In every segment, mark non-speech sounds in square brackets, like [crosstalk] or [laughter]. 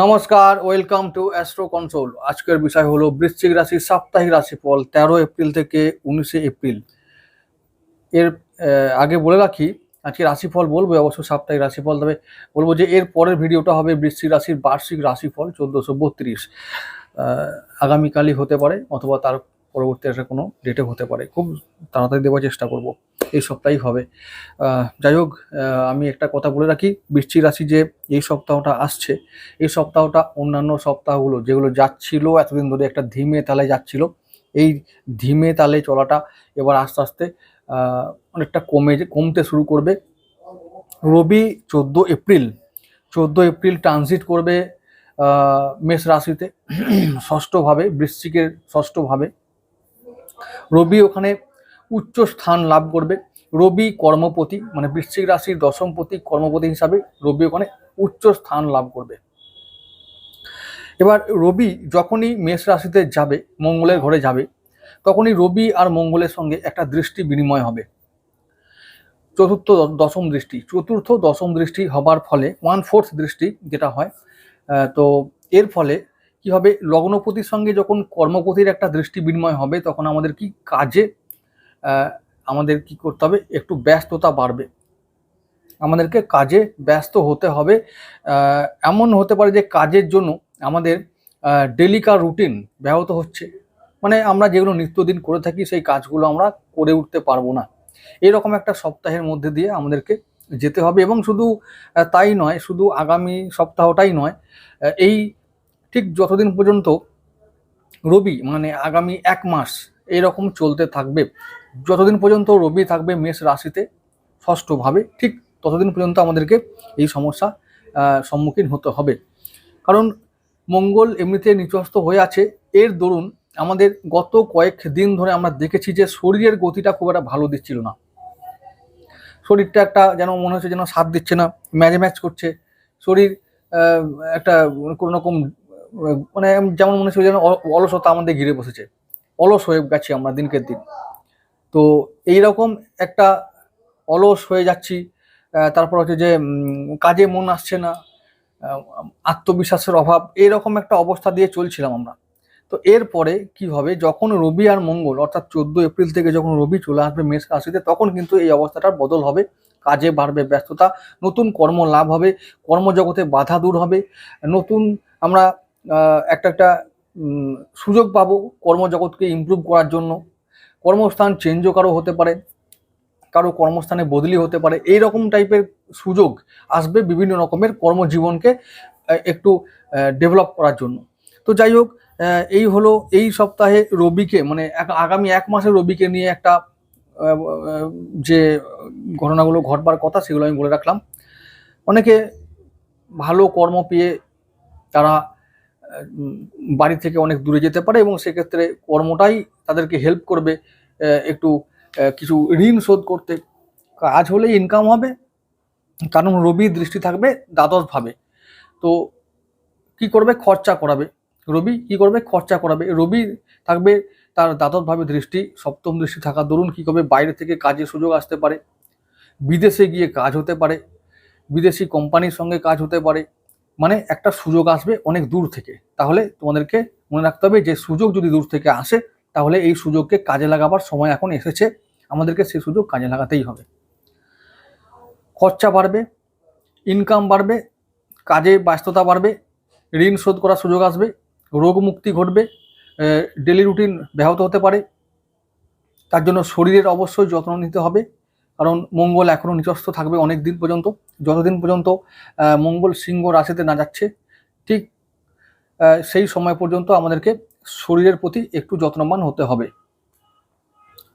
নমস্কার, welcome to astro control আজকের বিষয় হলো বৃশ্চিক রাশির সাপ্তাহিক রাশিফল, তেরো এপ্রিল থেকে উনিশে এপ্রিল। এর আগে বলে রাখি, আজকে রাশিফল বলব, অবশ্য সাপ্তাহিক রাশিফল, তবে বলব যে এর পরের ভিডিওটা হবে বৃশ্চিক রাশির বার্ষিক রাশিফল চোদ্দোশো বত্রিশ। আগামীকালই হতে পারে, অথবা তার পরবর্তী একটা কোনো ডেটে হতে পারে। খুব তাড়াতাড়ি দেওয়ার চেষ্টা করব। এই সপ্তাহেই হবে। যাই হোক আমি একটা কথা বলে রাখি। বৃশ্চিক রাশি যে এই সপ্তাহটা আসছে, এই সপ্তাহটা অন্যান্য সপ্তাহগুলো যেগুলো যাচ্ছিল এতদিন ধরে একটা ধীমে তালে যাচ্ছিল, এই ধীমে তালে চলাটা এবার আস্তে আস্তে অনেকটা কমে কমতে শুরু করবে। রবি চোদ্দ এপ্রিল চোদ্দ এপ্রিল ট্রানজিট করবে মেষ রাশিতে। ষষ্ঠভাবে বৃশ্চিকের ষষ্ঠভাবে রবি ওখানে উচ্চ স্থান লাভ করবে। রবি কর্মপতি মানে বৃশ্চিক রাশির দশমপতি কর্মপতি হিসাবে রবি ওখানে উচ্চ স্থান লাভ করবে। এবার রবি যখনই মেষ রাশিতে যাবে, মঙ্গলের ঘরে যাবে, তখনই রবি আর মঙ্গলের সঙ্গে একটা দৃষ্টি বিনিময় হবে। চতুর্থ দশম দৃষ্টি, চতুর্থ দশম দৃষ্টি হবার ফলে ওয়ান ফোর্থ দৃষ্টি যেটা হয় তো এর ফলে কি হবে লগ্নপতির সঙ্গে যখন কর্মপতির একটা দৃষ্টি বিনিময় হবে, তখন আমাদের কি কাজে আমাদের কি করতে হবে? একটু ব্যস্ততা বাড়বে। আমাদেরকে কাজে ব্যস্ত হতে হবে। এমন হতে পারে যে কাজের জন্য আমাদের ডেলিকার রুটিন ব্যাহত হচ্ছে। মানে আমরা যেগুলো নিত্যদিন করে থাকি, সেই কাজগুলো আমরা করে উঠতে পারব না। এরকম একটা সপ্তাহের মধ্যে দিয়ে আমাদেরকে যেতে হবে এবং শুধু তাই নয়, শুধু আগামী সপ্তাহটাই নয় এই ঠিক যতদিন পর্যন্ত রবি মানে আগামী এক মাস এইরকম চলতে থাকবে, যতদিন পর্যন্ত রবি থাকবে মেষ রাশিতে ষষ্ঠভাবে, ঠিক ততদিন পর্যন্ত আমাদেরকে এই সমস্যা সম্মুখীন হতে হবে। কারণ মঙ্গল এমনিতে নিচস্ত হয়ে আছে। এর দরুন আমাদের গত কয়েক দিন ধরে আমরা দেখেছি যে শরীরের গতিটা খুব একটা ভালো দিচ্ছিল না। শরীরটা একটা যেন মনে হচ্ছে যেন সাথ দিচ্ছে না, ম্যাচ ম্যাচ করছে। শরীর একটা কোনো রকম মানে যেমন মনে হচ্ছে যেন অলসতা আমাদের ঘিরে বসেছে। অলস হয়ে গেছি আমরা দিনকে দিন। তো এইরকম একটা অলস হয়ে যাচ্ছি তারপর হচ্ছে যে কাজে মন আসছে না আত্মবিশ্বাসের অভাব এরকম একটা অবস্থা দিয়ে চলছিলাম আমরা। তো এরপরে কি হবে, যখন রবি আর মঙ্গল, অর্থাৎ চোদ্দ এপ্রিল থেকে যখন রবি চলে আসবে মেষ রাশিতে, তখন কিন্তু এই অবস্থাটার বদল হবে। কাজে বাড়বে ব্যস্ততা, নতুন কর্ম লাভ হবে, কর্মজগতে বাধা দূর হবে, নতুন আমরা একটা একটা সুযোগ পাবো কর্মজগৎকে ইমপ্রুভ করার জন্য। কর্মস্থান চেঞ্জও কারও হতে পারে, কারও কর্মস্থানে বদলি হতে পারে। এই রকম টাইপের সুযোগ আসবে বিভিন্ন রকমের কর্মজীবনকে একটু ডেভেলপ করার জন্য। তো যাই হোক এই হলো এই সপ্তাহে রবিকে মানে আগামী এক মাসে রবিকে নিয়ে একটা যে ঘটনাগুলো ঘটবার কথা সেগুলো আমি বলে রাখলাম। অনেকে ভালো কর্ম পেয়ে তারা বাড়ি থেকে অনেক দূরে যেতে পারে এবং সেক্ষেত্রে কর্মটাই তাদেরকে হেল্প করবে একটু কিছু ঋণ শোধ করতে। কাজ হলে ইনকাম হবে, কারণ রবি দৃষ্টি থাকবে দ্বাদশভাবে তো কি করবে? খরচা করাবে। রবি কি করবে? খরচা করাবে। রবি থাকবে তার দ্বাদশভাবে দৃষ্টি, সপ্তম দৃষ্টি থাকার দরুন কি করবে? বাইরে থেকে কাজের সুযোগ আসতে পারে। বিদেশে গিয়ে কাজ হতে পারে। বিদেশি কোম্পানির সঙ্গে কাজ হতে পারে। মানে একটা সুযোগ আসবে অনেক দূর থেকে। তাহলে তোমাদেরকে মনে রাখতে হবে যে সুযোগ যদি দূর থেকে আসে, তাহলে এই সুযোগকে কাজে লাগাবার সময় এখন এসেছে। আমাদেরকে সেই সুযোগ কাজে লাগাতেই হবে। খরচা বাড়বে ইনকাম বাড়বে, কাজে ব্যস্ততা বাড়বে, ঋণ শোধ করার সুযোগ আসবে, রোগ মুক্তি ঘটবে ডেলি রুটিন ব্যাহত হতে পারে। তার জন্য শরীরের অবশ্যই যত্ন নিতে হবে। কারণ মঙ্গল এখনও নিচস্থ থাকবে অনেক দিন পর্যন্ত, যতদিন পর্যন্ত মঙ্গল সিংহ রাশিতে না যাচ্ছে, ঠিক সেই সময় পর্যন্ত আমাদেরকে শরীরের প্রতি একটু যত্নবান হতে হবে।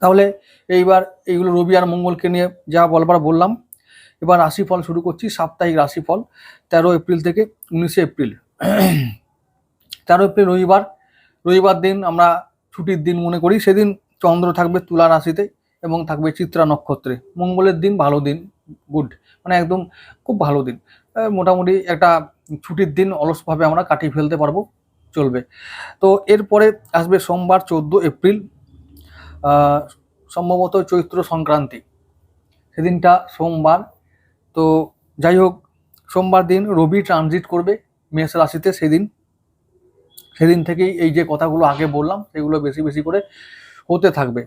তাহলে এইবার এইগুলো রবি আর মঙ্গলকে নিয়ে যা বলবার বললাম, এবার রাশিফল শুরু করছি, সাপ্তাহিক রাশিফল, তেরো এপ্রিল থেকে উনিশে এপ্রিল। [clears throat] তেরো এপ্রিল রবিবার রবিবার দিন আমরা ছুটির দিন মনে করি, সেদিন চন্দ্র থাকবে তুলা রাশিতে এবং থাকবে চিত্রা নক্ষত্রে। মঙ্গলের দিন ভালো দিন গুড মানে একদম খুব ভালো দিন। মোটামুটি একটা ছুটির দিন অলসভাবে আমরা কাটিয়ে ফেলতে পারব, চলবে। তো এরপরে আসবে সোমবার চোদ্দ এপ্রিল সম্ভবত চৈত্র সংক্রান্তি। সেদিনটা সোমবার। তো যাই হোক, সোমবার দিন রবি ট্রানজিট করবে মেষ রাশিতে সেদিন। সেদিন থেকেই এই যে কথাগুলো আগে বললাম, সেগুলো বেশি বেশি করে হতে থাকবে।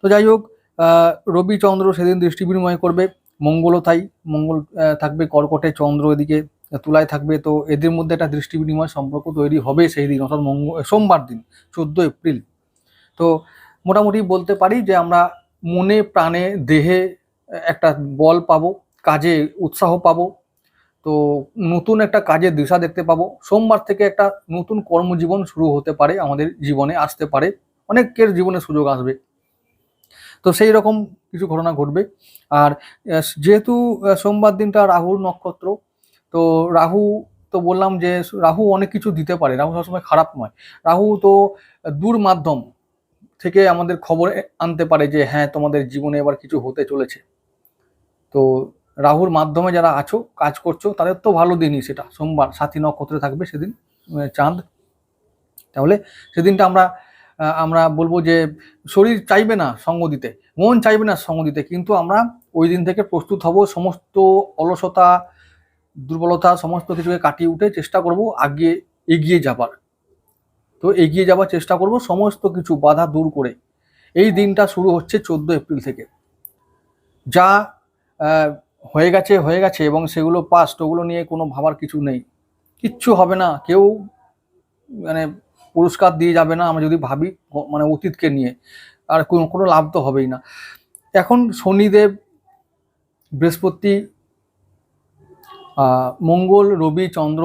তো যাই হোক আহ, রবি চন্দ্র সেদিন দৃষ্টি বিনিময় করবে মঙ্গলও তাই মঙ্গল থাকবে কর্কটে চন্দ্র এদিকে তুলায় থাকবে তো এদের মধ্যে একটা দৃষ্টি বিনিময় সম্পর্ক তৈরি হবে সেই দিন অর্থাৎ মঙ্গল সোমবার দিন চোদ্দ এপ্রিল। তো মোটামুটি বলতে পারি যে আমরা মনে প্রাণে দেহে একটা বল পাবো কাজে উৎসাহ পাবো তো নতুন একটা কাজের দিশা দেখতে পাবো। সোমবার থেকে একটা নতুন কর্মজীবন শুরু হতে পারে আমাদের জীবনে আসতে পারে অনেকের জীবনে সুযোগ আসবে। তো সেই রকম কিছু ঘটনা ঘটবে। আর যেহেতু সোমবার দিনটা রাহুর নক্ষত্র, তো রাহু, তো বললাম যে রাহু অনেক কিছু দিতে পারে। রাহু সবসময় খারাপ নয়। রাহু তো দূর মাধ্যম থেকে আমাদের খবর আনতে পারে যে হ্যাঁ তোমাদের জীবনে এবার কিছু হতে চলেছে। তো রাহুর মাধ্যমে যারা আছো, কাজ করছ, তাদের তো ভালো দিনই সেটা। সোমবার সাথী নক্ষত্রে থাকবে সেদিন চাঁদ। তাহলে সেদিনটা আমরা আমরা বলব যে শরীর চাইবে না সঙ্গ দিতে, মন চাইবে না সঙ্গ দিতে, কিন্তু আমরা ওই দিন থেকে প্রস্তুত হব, সমস্ত অলসতা, দুর্বলতা, সমস্ত কিছুকে কাটিয়ে উঠে চেষ্টা করব আগে এগিয়ে যাবার। তো এগিয়ে যাবার চেষ্টা করব, সমস্ত কিছু বাধা দূর করে। এই দিনটা শুরু হচ্ছে চোদ্দ এপ্রিল থেকে। যা হয়ে গেছে হয়ে গেছে এবং সেগুলো পাস্ট ওগুলো নিয়ে কোনো ভাবার কিছু নেই। কিচ্ছু হবে না, কেউ মানে পুরস্কার দিয়ে যাবে না, আমরা যদি ভাবি মানে অতীতকে নিয়ে, আর কোনো কোনো লাভ তো হবেই না। এখন শনিদেব, বৃহস্পতি মঙ্গল, রবি, চন্দ্র,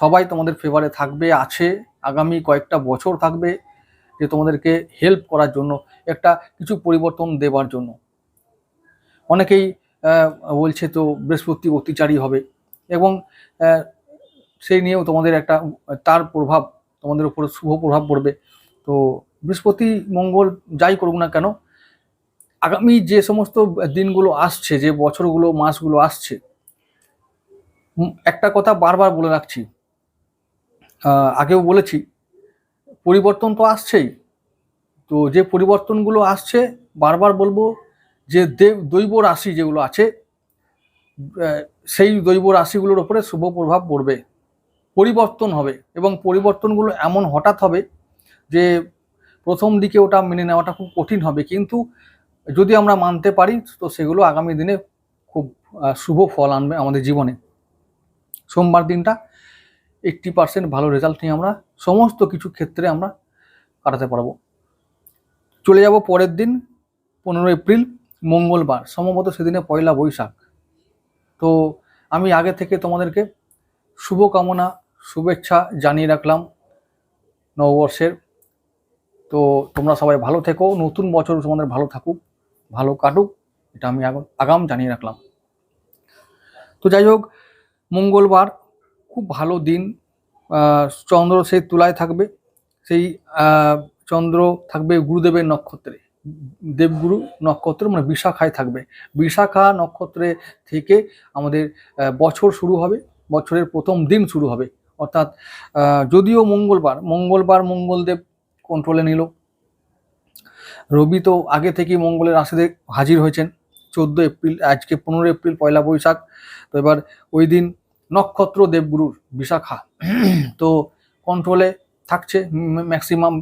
সবাই তোমাদের ফেভারে থাকবে, আছে, আগামী কয়েকটা বছর থাকবে, যে তোমাদেরকে হেল্প করার জন্য, একটা কিছু পরিবর্তন দেবার জন্য। অনেকেই বলছে তো বৃহস্পতি অত্যাচারী হবে, এবং সেই নিয়েও তোমাদের একটা, তার প্রভাব তোমাদের উপর শুভ প্রভাব পড়বে। তো বৃহস্পতি, মঙ্গল যাই করুক না কেন, আগামী যে সমস্ত দিনগুলো আসছে, যে বছরগুলো, মাসগুলো আসছে একটা কথা বারবার বলে রাখছি। আগেও বলেছি, পরিবর্তন তো আসছেই। তো যে পরিবর্তনগুলো আসছে, বারবার বলব যে দেব, দৈব রাশি যেগুলো আছে সেই দৈব রাশিগুলোর ওপরে শুভ প্রভাব পড়বে। পরিবর্তন হবে এবং পরিবর্তনগুলো এমন হঠাৎ হবে যে প্রথম দিকে ওটা মেনে নেওয়াটা খুব কঠিন হবে। কিন্তু যদি আমরা মানতে পারি, তো সেগুলো আগামী দিনে খুব শুভ ফল আনবে আমাদের জীবনে। সোমবার দিনটা এইট্টি পার্সেন্ট ভালো রেজাল্ট নিয়ে আমরা সমস্ত কিছু ক্ষেত্রে আমরা কাটাতে পারব। চলে যাব পরের দিন, পনেরো এপ্রিল, মঙ্গলবার। সম্ভবত সেদিনে পয়লা বৈশাখ। তো আমি আগে থেকে তোমাদেরকে শুভকামনা শুভেচ্ছা জানিয়ে রাখলাম নববর্ষের। তো তোমরা সবাই ভালো থেকো, নতুন বছর তোমাদের ভালো থাকুক, ভালো কাটুক, এটা আমি আগ- আগাম জানিয়ে রাখলাম। তো যাই হোক, মঙ্গলবার, খুব ভালো দিন। চন্দ্র সেই তুলায় থাকবে, সেই চন্দ্র থাকবে গুরুদেবের নক্ষত্রে। দেবগুরু নক্ষত্র মানে বিশাখায় থাকবে। বিশাখা নক্ষত্রে থেকে আমাদের বছর শুরু হবে, বছরের প্রথম দিন শুরু হবে। অর্থাৎ যদিও মঙ্গলবার মঙ্গলবার মঙ্গলদেব কন্ট্রোলে নিল। রবি তো আগে থেকেই মঙ্গলের রাশিতে হাজির হয়েছেন। চোদ্দ এপ্রিল, আজকে পনেরো এপ্রিল, পয়লা বৈশাখ। তো এবার ওই দিন নক্ষত্র দেবগুরুর বিশাখা। [clears throat] তো কন্ট্রোলে থাকছে। ম্যাক্সিমাম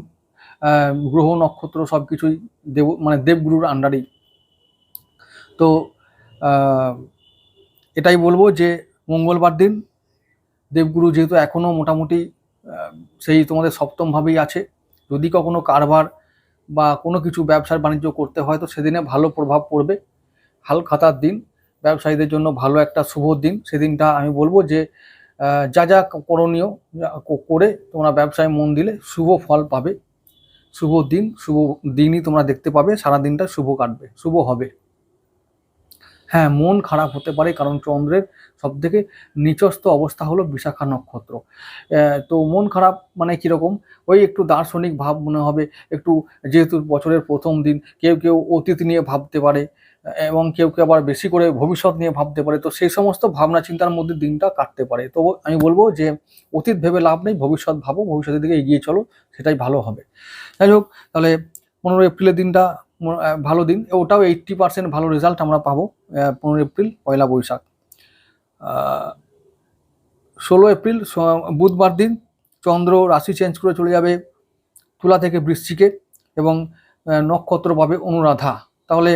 গ্রহ, নক্ষত্র সব কিছুই দেব মানে দেবগুরুর আন্ডারেই তো এটাই বলব যে মঙ্গলবার দিন দেবগুরু যেহেতু এখনও মোটামুটি সেই তোমাদের সপ্তমভাবেই আছে। যদি কখনো কারবার বা কোনো কিছু ব্যবসার বাণিজ্য করতে হয়, তো সেদিনে ভালো প্রভাব পড়বে। হাল খাতার দিন, ব্যবসায়ীদের জন্য ভালো একটা শুভ দিন। সেদিনটা আমি বলব যে যা যা করণীয় করে তোমরা ব্যবসায় মন দিলে শুভ ফল পাবে। শুভ দিন, শুভ দিনই তোমরা দেখতে পাবে। সারা দিনটা শুভ কাটবে, শুভ হবে। হ্যাঁ মন খারাপ হতে পারে কারণ চন্দ্রের সব থেকে নিচস্থ অবস্থা হলো বিশাখা নক্ষত্র। তো মন খারাপ মানে কীরকম? ওই একটু দার্শনিক ভাব মনে হবে, একটু যেহেতু বছরের প্রথম দিন, কেউ কেউ অতীত নিয়ে ভাবতে পারে, এবং কেউ কেউ আবার বেশি করে ভবিষ্যৎ নিয়ে ভাবতে পারে, তো সেই সমস্ত ভাবনা চিন্তার মধ্যে দিনটা কাটতে পারে। তো আমি বলব যে অতীত ভেবে লাভ নেই, ভবিষ্যৎ ভাবো, ভবিষ্যতের দিকে এগিয়ে চলো, সেটাই ভালো হবে। যাই হোক, তাহলে পনেরো এপ্রিলের দিনটা ভালো দিন। ওটাও এইট্টি পার্সেন্ট ভালো রেজাল্ট আমরা পাবো পনেরো এপ্রিল, পয়লা বৈশাখ। ষোলো এপ্রিল বুধবার দিন চন্দ্র রাশি চেঞ্জ করে চলে যাবে তুলা থেকে বৃশ্চিকে এবং নক্ষত্র পাবে অনুরাধা। তাহলে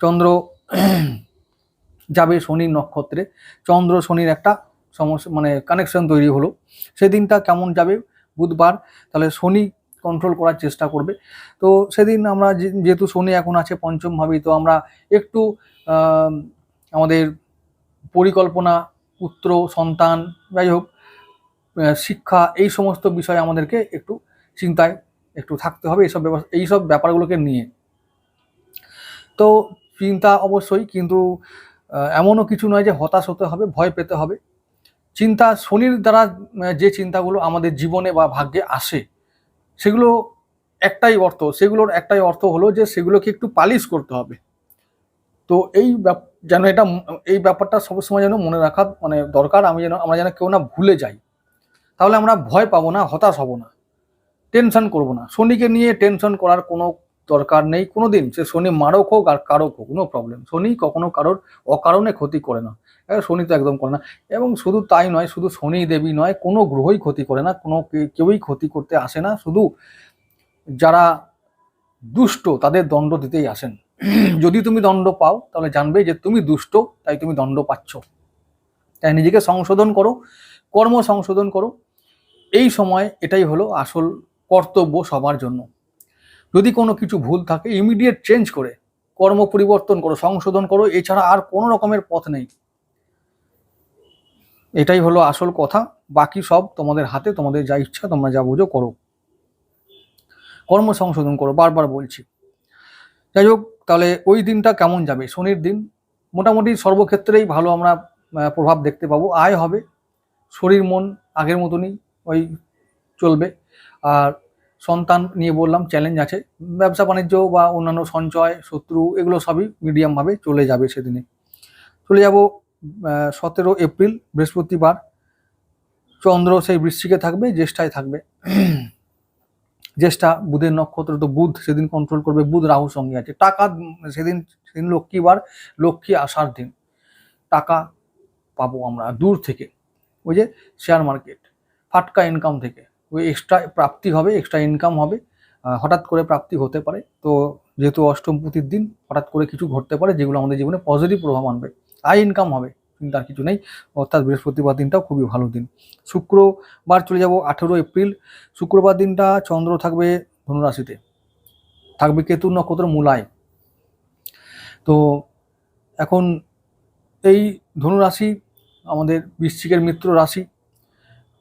চন্দ্র [clears throat] যাবে শনির নক্ষত্রে। চন্দ্র শনির একটা সমস্যা মানে কানেকশন তৈরি হলো। সেদিনটা কেমন যাবে? বুধবার। তাহলে শনি কন্ট্রোল করার চেষ্টা করবে। তো সেদিন আমরা যেহেতু শনি এখন আছে পঞ্চম ভাবেই তো আমরা একটু আমাদের পরিকল্পনা, পুত্র, সন্তান, যাই হোক শিক্ষা, এই সমস্ত বিষয়ে আমাদেরকে একটু চিন্তায় একটু থাকতে হবে এইসব ব্যবস্থা এইসব ব্যাপারগুলোকে নিয়ে। তো চিন্তা অবশ্যই, কিন্তু এমনও কিছু নয় যে হতাশ হতে হবে, ভয় পেতে হবে। চিন্তা শনির দ্বারা যে চিন্তাগুলো আমাদের জীবনে বা ভাগ্যে আসে সেগুলো একটাই অর্থ, সেগুলোর একটাই অর্থ হলো যে সেগুলোকে একটু পালিশ করতে হবে। তো এই যেন এটা এই ব্যাপারটা সবসময় যেন মনে রাখা মানে দরকার, আমি যেন, আমরা যেন কেউ না ভুলে যাই। তাহলে আমরা ভয় পাবো না, হতাশ হব না, টেনশন করব না। শনিকে নিয়ে টেনশন করার কোনো দরকার নেই। কোনো দিন সে শনি মারক হোক আর কারক হোক, কোনো প্রবলেম শনি কখনো কারোর অকারণে ক্ষতি করে না। শনি তো একদম করে না। এবং শুধু তাই নয়, শুধু শনি দেবী নয়, কোনো গ্রহই ক্ষতি করে না, কোনো কেউই ক্ষতি করতে আসে না। শুধু যারা দুষ্ট, তাদের দণ্ড দিতেই আসেন। [clears throat] যদি তুমি দণ্ড পাও, তাহলে জানবে যে তুমি দুষ্ট, তাই তুমি দণ্ড পাচ্ছ। তাই নিজেকে সংশোধন করো, কর্ম সংশোধন করো। এই সময় এটাই হলো আসল কর্তব্য সবার জন্য। যদি কোনো কিছু ভুল থাকে ইমিডিয়েট চেঞ্জ করে, কর্ম পরিবর্তন করো, সংশোধন করো, এছাড়া আর কোনো রকমের পথ নেই। এটাই হলো আসল কথা। বাকি সব তোমাদের হাতে, তোমাদের যা ইচ্ছা তোমরা যা বুঝো করো। কর্ম সংশোধন করো, বারবার বলছি। যাই হোক, তাহলে ওই দিনটা কেমন যাবে? শনির দিন। মোটামুটি সর্বক্ষেত্রেই ভালো আমরা প্রভাব দেখতে পাবো। আয় হবে। শরীর, মন আগের মতনই ওই চলবে। আর সন্তান নিয়ে বললাম চ্যালেঞ্জ আছে। ব্যবসা, বাণিজ্য বা অন্যান্য সঞ্চয়, শত্রু, এগুলো সবই মিডিয়ামভাবে চলে যাবে সেদিনে। চলে যাব সতেরো এপ্রিল, বৃহস্পতিবার। চন্দ্র সেই বৃষ্টিকে থাকবে জ্যেষ্ঠায় থাকবে। জ্যেষ্ঠা, বুধের নক্ষত্র তো বুধ, সেদিন কন্ট্রোল করবে বুধ রাহুর সঙ্গে আছে। টাকা, সেদিন সেদিন লক্ষ্মীবার লক্ষ্মী আসার দিন। টাকা পাবো আমরা দূর থেকে। ওই যে শেয়ার মার্কেট ফাটকা ইনকাম থেকে। ওই এক্সট্রা প্রাপ্তি হবে এক্সট্রা ইনকাম হবে। হঠাৎ করে প্রাপ্তি হতে পারে। তো যেহেতু অষ্টম পুঁতির দিন, হঠাৎ করে কিছু ঘটতে পারে, যেগুলো আমাদের জীবনে পজিটিভ প্রভাব আনবে। আয় ইনকাম হবে চিন্তার কিছু নেই। অর্থাৎ বৃহস্পতিবার দিনটাও খুবই ভালো দিন। শুক্রবার চলে যাব আঠেরো এপ্রিল। শুক্রবার দিনটা চন্দ্র থাকবে ধনুরাশিতে। থাকবে কেতু নক্ষত্র মূলায়। তো এখন এই ধনুরাশি আমাদের বৃশ্চিকের মিত্র রাশি।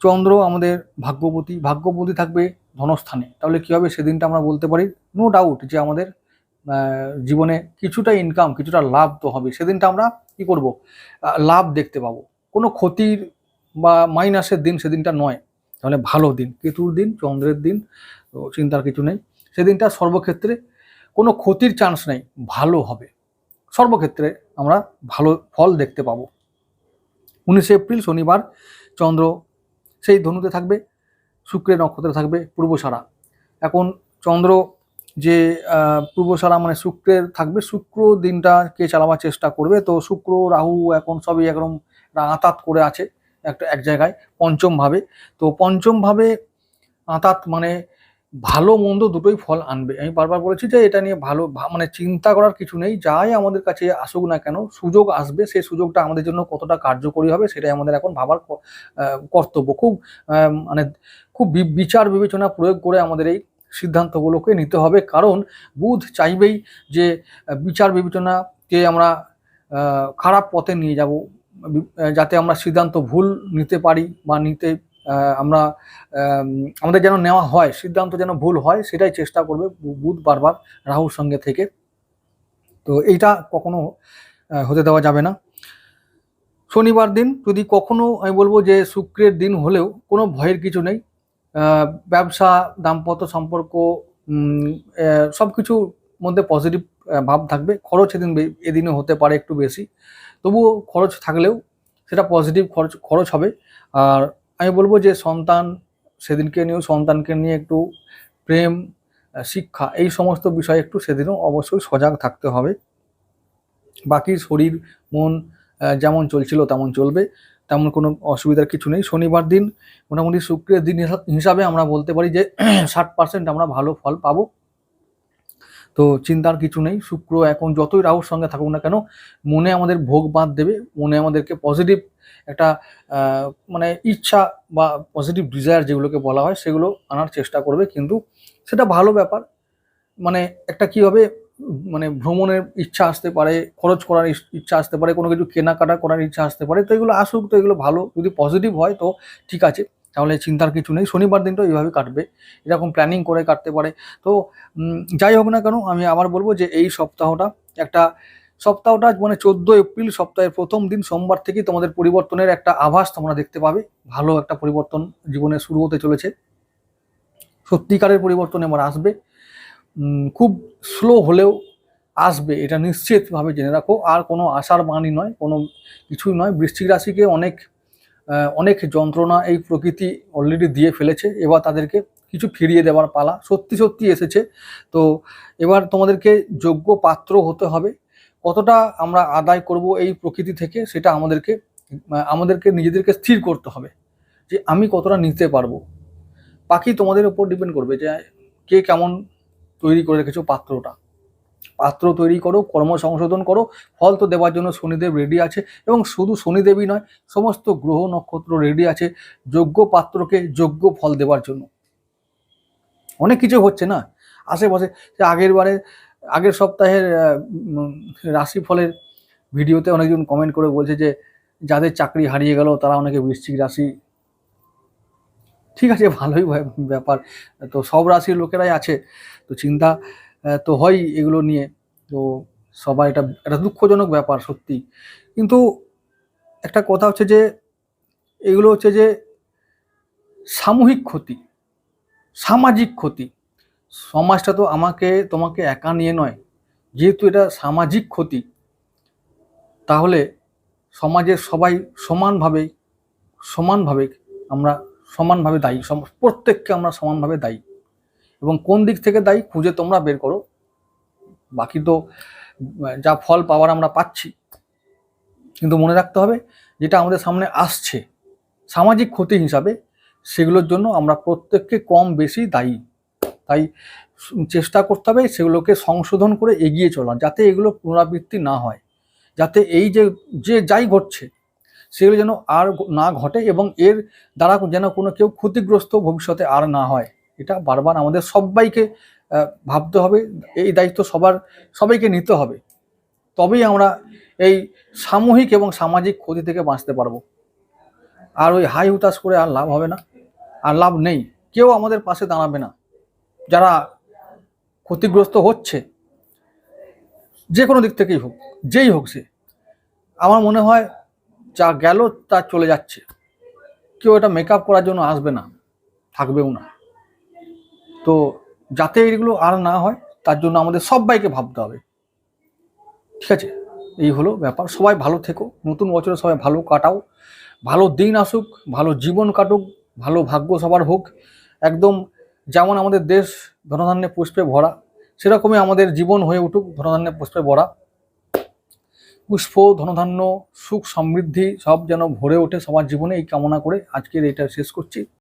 চন্দ্র আমাদের ভাগ্যবতী ভাগ্যবতী থাকবে ধনস্থানে। তাহলে কী হবে? সেদিনটা আমরা বলতে পারি নো ডাউট যে আমাদের জীবনে কিছুটা ইনকাম কিছুটা লাভ তো হবে। সেদিনটা আমরা কি করব? লাভ দেখতে পাবো। কোনো ক্ষতির বা মাইনাসের দিন সেদিনটা নয়। তাহলে ভালো দিন। কেতুর দিন, চন্দ্রের দিন চিন্তার কিছু নেই। সেদিনটা সর্বক্ষেত্রে কোনো ক্ষতির চান্স নেই। ভালো হবে। সর্বক্ষেত্রে আমরা ভালো ফল দেখতে পাবো। উনিশে এপ্রিল, শনিবার, চন্দ্র সেই ধনুতে থাকবে, শুক্রের নক্ষত্রে থাকবে পূর্বসারা এখন চন্দ্র যে পূর্বসারা মানে শুক্রের থাকবে, শুক্র দিনটাকে চালাবার চেষ্টা করবে। তো শুক্র, রাহু এখন সবই একরকম আতাত করে আছে একটা, এক জায়গায় পঞ্চমভাবে। তো পঞ্চম ভাবে আতাত মানে ভালো, মন্দ দুটোই ফল আনবে। আমি বারবার বলেছি যে, এটা নিয়ে ভালো মানে চিন্তা করার কিছু নেই। যাই আমাদের কাছে আসুক না কেন, সুযোগ আসবে। সেই সুযোগটা আমাদের জন্য কতটা কার্যকরী হবে, সেটাই আমাদের এখন ভাবার কর্তব্য। খুব মানে খুব বিচার বিবেচনা, প্রয়োগ করে আমাদের এই সিদ্ধান্তগুলোকে নিতে হবে। কারণ বুধ চাইবেই যে, বিচার বিবেচনাকে আমরা খারাপ পথে নিয়ে যাব। যাতে আমরা সিদ্ধান্ত ভুল নিতে পারি বা নিতে আমরা আমাদের যেন নেওয়া হয়, সিদ্ধান্ত যেন ভুল হয়, সেটাই চেষ্টা করবে বুধ বারবার রাহুর সঙ্গে থেকে। তো এইটা কখনো হতে দেওয়া যাবে না। শনিবার দিন যদি কখনো আমি বলব যে, শুক্রের দিন হলেও কোনো ভয়ের কিছু নেই। ব্যবসা, দাম্পত্য সম্পর্ক সব কিছুর মধ্যে পজিটিভ ভাব থাকবে। খরচ এদিন এদিনে হতে পারে একটু বেশি। তবুও খরচ থাকলেও সেটা পজিটিভ খরচ খরচ হবে। আর আমি বলব যে সন্তান, সেদিনকে নিয়েও সন্তানকে নিয়ে একটু প্রেম, শিক্ষা এই সমস্ত বিষয়ে একটু সেদিনও অবশ্যই সজাগ থাকতে হবে। বাকি শরীর, মন যেমন চলছিল তেমন চলবে। তেমন কোনো অসুবিধার কিছু নেই। শনিবার দিন মোটামুটি শুক্রের দিন হিসা- হিসাবে আমরা বলতে পারি যে [clears throat] ষাট পার্সেন্ট আমরা ভালো ফল পাবো। তো চিন্তার কিছু নেই। শুক্র এখন যতই রাহুর সঙ্গে থাকুক না কেন, মনে আমাদের ভোগ বাঁধ দেবে, মনে আমাদেরকে পজিটিভ একটা মানে ইচ্ছা বা পজিটিভ ডিজায়ার যেগুলোকে বলা হয়, সেগুলো আনার চেষ্টা করবে। কিন্তু সেটা ভালো ব্যাপার। মানে একটা কি হবে মানে ভ্রমণের ইচ্ছা আসতে পারে, খরচ করার ইচ্ছা আসতে পারে, কোনো কিছু কেনাকাটা করার ইচ্ছা আসতে পারে, তো এগুলো আসুক, তো এগুলো ভালো। যদি পজিটিভ হয়, তো ঠিক আছে, তাহলে চিন্তার কিছু নেই। শনিবার দিনটা এইভাবে কাটবে, এরকম প্ল্যানিং করে কাটতে পারে। তো যাই হোক না কেন, আমি আবার বলব যে এই সপ্তাহটা একটা সপ্তাহটা মানে চোদ্দ এপ্রিল সপ্তাহের প্রথম দিন সোমবার থেকেই তোমাদের পরিবর্তনের একটা আভাস তোমরা দেখতে পাবে। ভালো একটা পরিবর্তন জীবনে শুরু হতে চলেছে। সত্যিকারের পরিবর্তন এবার আসবে। খুব স্লো হলেও আসবে, এটা নিশ্চিতভাবে জেনে রাখো। আর কোনো আশার বাণী নয়, কোনো কিছুই নয়। বৃশ্চিক রাশিকে অনেক অনেক যন্ত্রণা এই প্রকৃতি অলরেডি দিয়ে ফেলেছে। এবার তাদেরকে কিছু ফিরিয়ে দেওয়ার পালা সত্যি সত্যি এসেছে। তো এবার তোমাদেরকে যোগ্য পাত্র হতে হবে। কতটা আমরা আদায় করব এই প্রকৃতি থেকে, সেটা আমাদেরকে আমাদেরকে নিজেদেরকে স্থির করতে হবে যে আমি কতটা নিতে পারব। বাকি তোমাদের উপর ডিপেন্ড করবে যে কে কেমন তৈরি করে রেখেছো পাত্রটা। পাত্র তৈরি করো, কর্ম সংশোধন করো, ফল তো দেওয়ার জন্য শনিদেব রেডি আছে এবং শুধু শনিদেবই নয়, সমস্ত গ্রহ নক্ষত্র রেডি আছে যোগ্য পাত্রকে যোগ্য ফল দেওয়ার জন্য। অনেক কিছু হচ্ছে না? আশেপাশে আগের বারে, আগের সপ্তাহের রাশিফলের ভিডিওতে অনেকজন কমেন্ট করে বলছে যে, যাদের চাকরি হারিয়ে গেল তারা অনেকে বৃশ্চিক রাশি ঠিক আছে, ভালোই ব্যাপার। তো সব রাশির লোকেরাই আছে, তো চিন্তা তো হয় এগুলো নিয়ে। তো সবাই এটা একটা দুঃখজনক ব্যাপার সত্যি। কিন্তু একটা কথা হচ্ছে যে, এগুলো হচ্ছে যে, সামূহিক ক্ষতি, সামাজিক ক্ষতি। সমাজটা তো আমাকে, তোমাকে একা নিয়ে নয়। যেহেতু এটা সামাজিক ক্ষতি, তাহলে সমাজের সবাই সমানভাবে সমানভাবে আমরা সমানভাবে দায়ী প্রত্যেককে আমরা সমানভাবে দায়ী। এবং কোন দিক থেকে দায়ী খুঁজে তোমরা বের করো। বাকি তো যা ফল পাওয়ার আমরা পাচ্ছি। কিন্তু মনে রাখতে হবে, যেটা আমাদের সামনে আসছে, সামাজিক ক্ষতি হিসাবে, সেগুলোর জন্য আমরা প্রত্যেককে কম বেশি দায়ী। তাই চেষ্টা করতে হবে সেগুলোকে সংশোধন করে এগিয়ে চলা, যাতে এগুলো পুনরাবৃত্তি না হয়। যাতে এই যে যে যাই ঘটছে সেগুলো যেন আর না ঘটে এবং এর দ্বারা যেন কোনো কেউ ক্ষতিগ্রস্ত ভবিষ্যতে আর না হয়। এটা বারবার আমাদের সবাইকে ভাবতে হবে। এই দায়িত্ব সবার, সবাইকে নিতে হবে। তবেই আমরা এই সামূহিক এবং সামাজিক ক্ষতি থেকে বাঁচতে পারব। আর ওই হাই হুতাশ করে আর লাভ হবে না। আর লাভ নেই। কেউ আমাদের পাশে দাঁড়াবে না। যারা ক্ষতিগ্রস্ত হচ্ছে, যে কোনো দিক থেকেই হোক, যেই হোক সে। আমার মনে হয় যা গেল তা চলে যাচ্ছে। কেউ এটা মেকআপ করার জন্য আসবে না, থাকবেও না। তো যাতে এইগুলো আর না হয়, তার জন্য আমাদের সবাইকে ভাবতে হবে। ঠিক আছে? এই হলো ব্যাপার। সবাই ভালো থেকো। নতুন বছরে সবাই ভালো কাটাও। ভালো দিন আসুক, ভালো জীবন কাটুক, ভালো ভাগ্য সবার হোক। একদম যেমন আমাদের দেশ ধনধান্যে পুষ্পে ভরা, সেরকমই আমাদের জীবন হয়ে উঠুক ধনধান্যে পুষ্পে ভরা। পুষ্প, ধনধান্য, সুখ সমৃদ্ধি সব যেন ভরে ওঠে সবার জীবনে। এই কামনা করে আজকের এটা শেষ করছি।